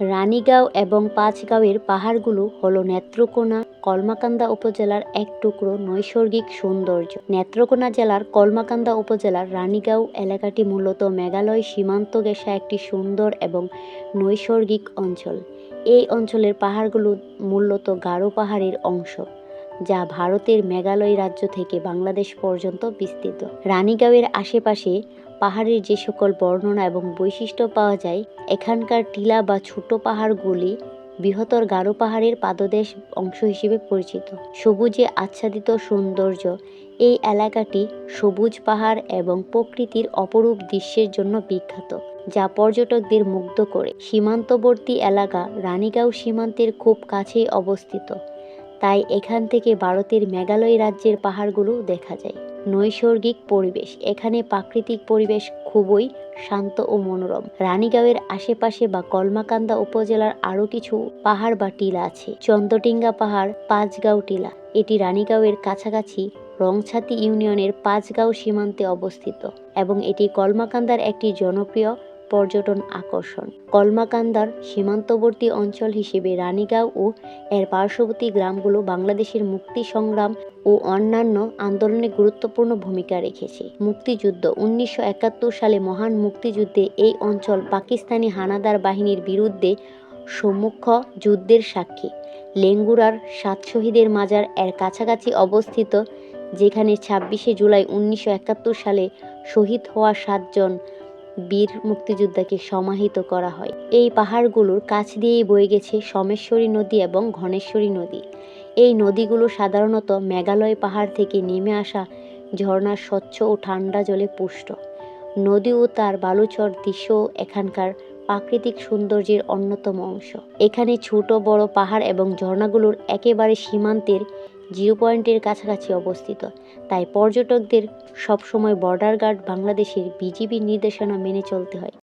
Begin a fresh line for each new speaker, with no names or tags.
রানীগাঁও এবং পাঁচগাঁওয়ের পাহাড়গুলো হলো নেত্রকোনা, কলমাকান্দা উপজেলার এক টুকরো নৈসর্গিক সৌন্দর্য। নেত্রকোনা জেলার কলমাকান্দা উপজেলার রানীগাঁও এলাকাটি মূলত মেঘালয় সীমান্ত ঘেঁষা একটি সুন্দর এবং নৈসর্গিক অঞ্চল। এই অঞ্চলের পাহাড়গুলো মূলত গাঢ় পাহাড়ের অংশ। যা ভারতের মেঘালয় রাজ্য থেকে বাংলাদেশ পর্যন্ত বিস্তৃত। রানীগাঁওয়ের আশেপাশে পাহাড়ের যে সকল বর্ণনা এবং বৈশিষ্ট্য পাওয়া যায়, এখানকার টিলা বা ছোট পাহাড়গুলি বৃহত্তর গারো পাহাড়ের পাদদেশ অংশ হিসেবে পরিচিত। সবুজে আচ্ছাদিত সৌন্দর্য, এই এলাকাটি সবুজ পাহাড় এবং প্রকৃতির অপরূপ দৃশ্যের জন্য বিখ্যাত, যা পর্যটকদের মুগ্ধ করে। সীমান্তবর্তী এলাকা রানীগাঁও সীমান্তের খুব কাছেই অবস্থিত। তাই এখান থেকে ভারতের মেঘালয় রাজ্যের পাহাড়গুলো দেখা যায়। নৈসর্গিক পরিবেশ। এখানে প্রাকৃতিক পরিবেশ খুবই শান্ত ও মনোরম। রানীগাঁওয়ের আশেপাশে বা কলমাকান্দা উপজেলার আরও কিছু পাহাড় বা টিলা আছে। চন্দ্রটিঙ্গা পাহাড়, পাঁচগাঁও টিলা। এটি রানীগাঁওয়ের কাছাকাছি রংছাতি ইউনিয়নের পাঁচগাঁও সীমান্তে অবস্থিত এবং এটি কলমাকান্দার একটি জনপ্রিয় পর্যটন আকর্ষণ। কলমাকান্দার সীমান্তবর্তী অঞ্চল হিসেবে রানীগাঁও ও এর পার্শ্ববর্তী গ্রামগুলো বাংলাদেশের মুক্তি সংগ্রাম ও অন্যান্য আন্দোলনে গুরুত্বপূর্ণ ভূমিকা রেখেছে। মুক্তিযুদ্ধ উনিশশো একাত্তর সালে মহান মুক্তিযুদ্ধে এই অঞ্চল পাকিস্তানি হানাদার বাহিনীর বিরুদ্ধে সম্মুখ যুদ্ধের সাক্ষী। লেঙ্গুরার সাত শহীদের মাজার এর কাছাকাছি অবস্থিত, যেখানে ছাব্বিশে জুলাই উনিশশো একাত্তর সালে শহীদ হওয়া সাতজন বীর মুক্তিযোদ্ধাকে সমাহিত করা হয়। এই পাহাড়গুলোর কাছ দিয়েই বয়ে গেছে সমেশ্বরী নদী এবং ঘনেশ্বরী নদী। এই নদীগুলো সাধারণত মেঘালয় পাহাড় থেকে নেমে আসা ঝর্ণার স্বচ্ছ ও ঠান্ডা জলে পুষ্ট। নদী ও তার বালুচর দৃশ্য এখানকার প্রাকৃতিক সৌন্দর্যের অন্যতম অংশ। এখানে ছোট বড় পাহাড় এবং ঝর্ণাগুলোর একেবারে সীমান্তের জিরো পয়েন্টের কাছাকাছি অবস্থিত। তাই পর্যটকদের সবসময় বর্ডার গার্ড বাংলাদেশের বিজিবির নির্দেশনা মেনে চলতে হয়।